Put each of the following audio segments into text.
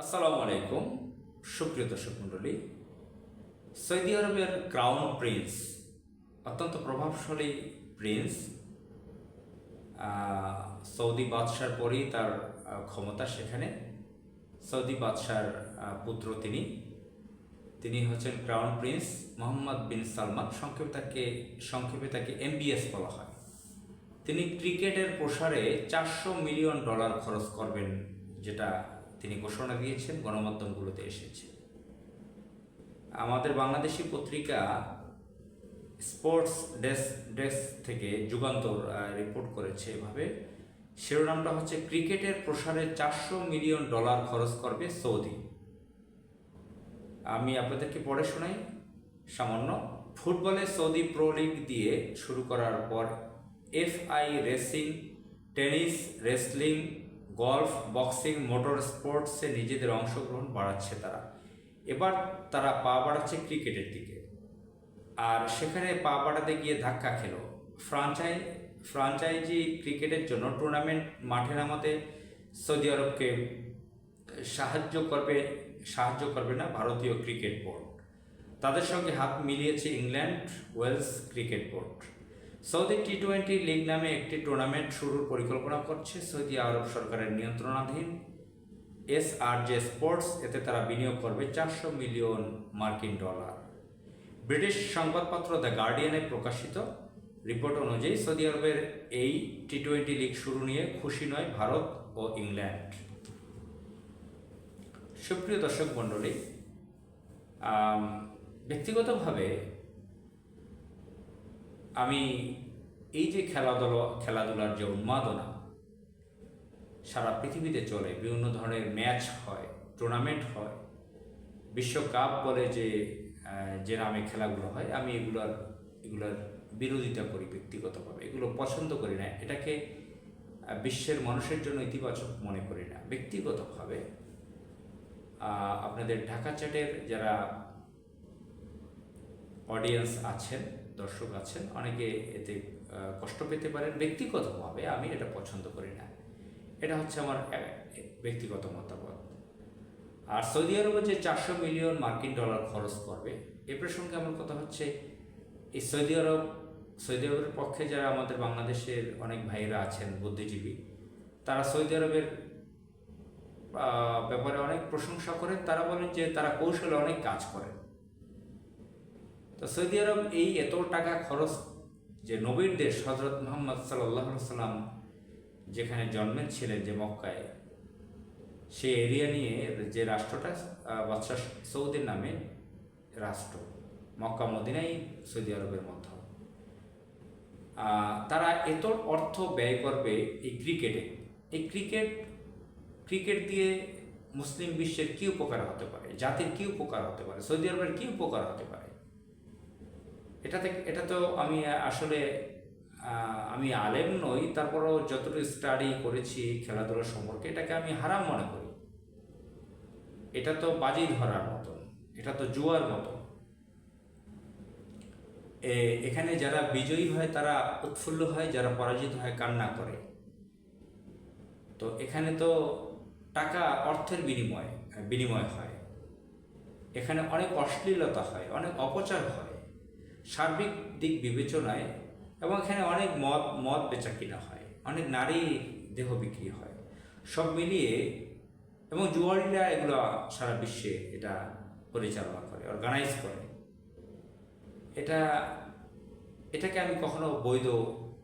আসসালামু আলাইকুম, সুপ্রিয় দর্শক মণ্ডলী। সৌদি আরবের ক্রাউন প্রিন্স, অত্যন্ত প্রভাবশালী প্রিন্স। সৌদি বাদশার পরেই তার ক্ষমতা সেখানে। সৌদি বাদশার পুত্র তিনি। তিনি হচ্ছেন crown prince Mohammed bin Salman, সংক্ষেপে তাকে সংক্ষেপে তাকে এমবিএস বলা হয়। তিনি ক্রিকেটের প্রসারে চারশো মিলিয়ন ডলার খরচ করবেন, যেটা তিনি ঘোষণা দিয়েছেন, গণমাধ্যমগুলোতে এসেছে। আমাদের বাংলাদেশি পত্রিকা স্পোর্টস ডেস্ক ডেস্ক থেকে যুগান্তর রিপোর্ট করেছে এভাবে। শিরোনামটা হচ্ছে, ক্রিকেটের প্রসারে চারশো মিলিয়ন ডলার খরচ করবে সৌদি। আমি আপনাদেরকে পড়ে শোনাই, সামান্য। ফুটবলে সৌদি প্রো লিগ দিয়ে শুরু করার পর, FI racing, tennis wrestling golf, boxing, motor স্পোর্টসে নিজেদের অংশগ্রহণ বাড়াচ্ছে তারা। এবার তারা পা বাড়াচ্ছে ক্রিকেটের দিকে। আর সেখানে পা বাড়াতে গিয়ে ধাক্কা খেল। ফ্রাঞ্চাই, ফ্রাঞ্চাইজি ক্রিকেটের জন্য টুর্নামেন্ট মাঠে নামাতে সৌদি আরবকে সাহায্য করবে সাহায্য করবে না ভারতীয় ক্রিকেট বোর্ড। তাদের সঙ্গে হাত মিলিয়েছে England, Wales cricket board. Saudi T twenty league নামে একটি টুর্নামেন্ট শুরুর পরিকল্পনা করছে সৌদি আরব সরকারের নিয়ন্ত্রণাধীন। এস আর জে স্পোর্টস এতে তারা বিনিয়োগ করবে চারশো মিলিয়ন মার্কিন ডলার। ব্রিটিশ সংবাদপত্র দ্য গার্ডিয়ানে প্রকাশিত। রিপোর্ট অনুযায়ী, সৌদি আরবের এই টি টোয়েন্টি লিগ শুরু নিয়ে খুশি নয় ভারত ও ইংল্যান্ড। সুপ্রিয় দর্শক মণ্ডলী ব্যক্তিগতভাবে আমি এই যে খেলাধুলা, খেলাধুলার যে উন্মাদনা, সারা পৃথিবীতে চলে, বিভিন্ন ধরনের ম্যাচ হয় টুর্নামেন্ট হয়, বিশ্বকাপ বলে যে যে নামে খেলাগুলো হয়, আমি এগুলোর এগুলোর বিরোধিতা করি ব্যক্তিগতভাবে। এগুলো পছন্দ করি না। এটাকে বিশ্বের মানুষের জন্য ইতিবাচক মনে করি না। ব্যক্তিগতভাবে আপনাদের ঢাকা চ্যাটের যারা অডিয়েন্স আছেন, দর্শক আছেন, অনেকে এতে কষ্ট পেতে পারেন ব্যক্তিগতভাবে, আমি এটা পছন্দ করি না। এটা হচ্ছে আমার ব্যক্তিগত মতামত। আর সৌদি আরবে যে চারশো মিলিয়ন মার্কিন ডলার খরচ করবে, এ প্রসঙ্গে আমার কথা হচ্ছে, এই সৌদি আরব, সৌদি আরবের পক্ষে যারা আমাদের বাংলাদেশের অনেক ভাইয়েরা আছেন, বুদ্ধিজীবী, তারা সৌদি আরবের ব্যাপারে অনেক প্রশংসা করেন, তারা বলেন যে তারা কৌশলে অনেক কাজ করেন। তো সৌদি আরব এই এত টাকা খরচ যে নবীর দেশ হজরত মোহাম্মদ সাল্লাম যেখানে জন্মেছিলেন যে মক্কায়, সেই এরিয়া নিয়ে যে রাষ্ট্রটা বাদশাহ সৌদির নামে রাষ্ট্র, মক্কা মদিনাই সৌদি আরবের মধ্যে। তারা এত অর্থ ব্যয় করবে এই ক্রিকেটে। এই ক্রিকেট ক্রিকেট দিয়ে মুসলিম বিশ্বের কী উপকার হতে পারে? জাতির কী উপকার হতে পারে? সৌদি আরবের কী উপকার হতে পারে? এটা থেকে, এটা তো আমি আসলে আমি আলেম নই, তারপরেও যতটুকু স্টাডি করেছি খেলাধুলা সম্পর্কে, এটাকে আমি হারাম মনে করি। এটা তো বাজি ধরার মতন, এটা তো জুয়ার মতন। এখানে যারা বিজয়ী হয়, তারা উৎফুল্ল হয়, যারা পরাজিত হয়, কান্না করে। তো এখানে তো টাকা অর্থের বিনিময় বিনিময় হয়। এখানে অনেক অশ্লীলতা হয়, অনেক অপচার হয়। সার্বিক দিক বিবেচনায় এবং এখানে অনেক মদ মদ বেচা কিনা হয়, অনেক নারী দেহ বিক্রি হয়, সব মিলিয়ে এবং জুয়ারিরা এগুলো সারা বিশ্বে এটা পরিচালনা করে অর্গানাইজ করে। এটা, এটাকে আমি কখনো বৈধ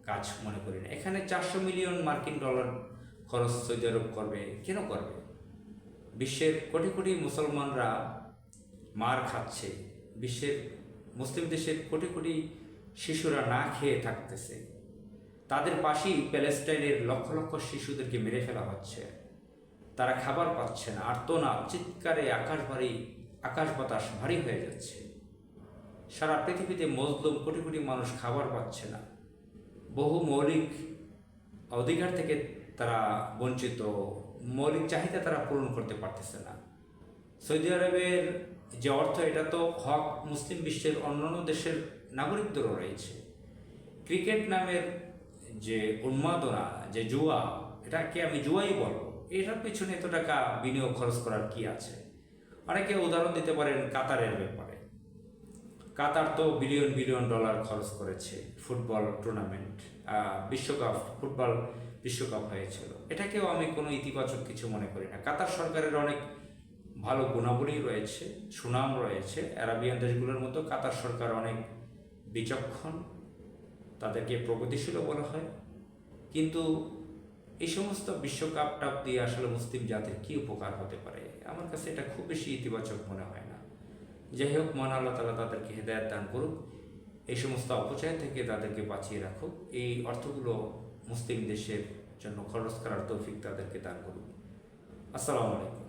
কাজ মনে করি না। এখানে চারশো মিলিয়ন মার্কিন ডলার খরচ সৌদি আরব করবে, কেন করবে? বিশ্বের কোটি কোটি মুসলমানরা মার খাচ্ছে, বিশ্বের মুসলিম দেশের কোটি কোটি শিশুরা না খেয়ে থাকতেছে। তাদের পাশেই প্যালেস্টাইনের লক্ষ লক্ষ শিশুদেরকে মেরে ফেলা হচ্ছে। তারা খাবার পাচ্ছে না আর্তনা চিৎকারে আকাশ ভারী, আকাশ বাতাস ভারী হয়ে যাচ্ছে। সারা পৃথিবীতে মজলুম কোটি কোটি মানুষ খাবার পাচ্ছে না। বহু মৌলিক অধিকার থেকে তারা বঞ্চিত, মৌলিক চাহিদা তারা পূরণ করতে পারতেছে না। সৌদি আরবের যে অর্থ, এটা তো হক মুসলিম বিশ্বের অন্যান্য দেশের নাগরিকদেরও রয়েছে। ক্রিকেট নামের যে উন্মাদনা, যে জুয়া, এটাকে আমি জুয়াই বলব, এটার পেছনে এত টাকা বিনিয়োগ খরচ করার কি আছে? অনেকে উদাহরণ দিতে পারেন কাতারের ব্যাপারে। কাতার তো বিলিয়ন বিলিয়ন ডলার খরচ করেছে ফুটবল টুর্নামেন্ট বিশ্বকাপ, ফুটবল বিশ্বকাপ হয়েছিল। এটাকেও আমি কোনো ইতিবাচক কিছু মনে করি না। কাতার সরকারের অনেক ভালো গুণাবলী রয়েছে, সুনাম রয়েছে। আরাবিয়ান দেশগুলোর মতো কাতার সরকার অনেক বিচক্ষণ, তাদেরকে প্রগতিশীলও বলা হয়। কিন্তু এই সমস্ত বিশ্বকাপ টাপ দিয়ে আসলে মুসলিম জাতির কি উপকার হতে পারে? আমার কাছে এটা খুব বেশি ইতিবাচক মনে হয় না। যাই হোক, মহান আল্লাহ তালা তাদেরকে হেদায়ত দান করুক, এই সমস্ত অপচয় থেকে তাদেরকে বাঁচিয়ে রাখুক। এই অর্থগুলো মুসলিম দেশের জন্য খরচ করার তৌফিক তাদেরকে দান করুক। আসসালামু আলাইকুম।